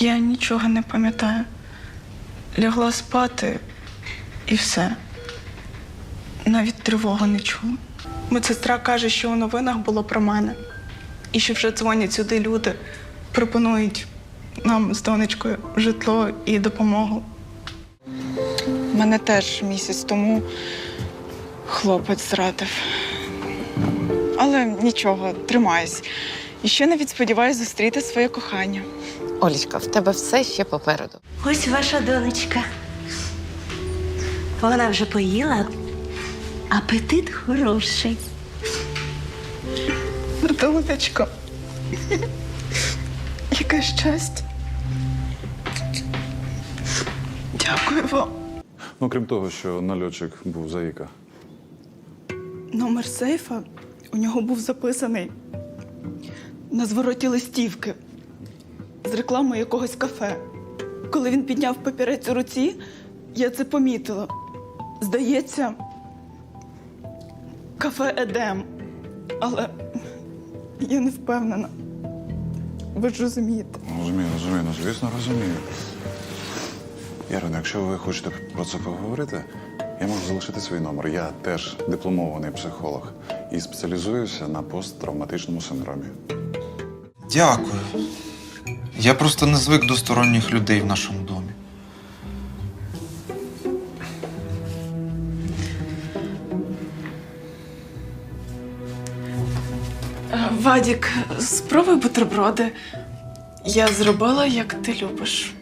Я нічого не пам'ятаю. Лягла спати і все. Навіть тривогу не чула. Медсестра каже, що у новинах було про мене. І що вже дзвонять сюди люди, пропонують нам з донечкою житло і допомогу. Мене теж місяць тому хлопець зрадив. Але нічого, тримаюсь. І ще навіть сподіваюся зустріти своє кохання. Олічка, в тебе все ще попереду. Ось ваша донечка. Вона вже поїла. Апетит хороший. Донечко. Яке щастя. Дякую вам. Ну, крім того, що нальотчик був заїка. Номер сейфа у нього був записаний на звороті листівки з реклами якогось кафе. Коли він підняв папірець у руці, я це помітила. Здається, кафе Едем. Але я не впевнена. Ви ж розумієте. Розумію, розумію, ну звісно, розумію. Ярино, якщо ви хочете про це поговорити, я можу залишити свій номер. Я теж дипломований психолог і спеціалізуюся на посттравматичному синдромі. Дякую. Я просто не звик до сторонніх людей в нашому домі. Е, Вадік, спробуй бутерброди. Я зробила, як ти любиш.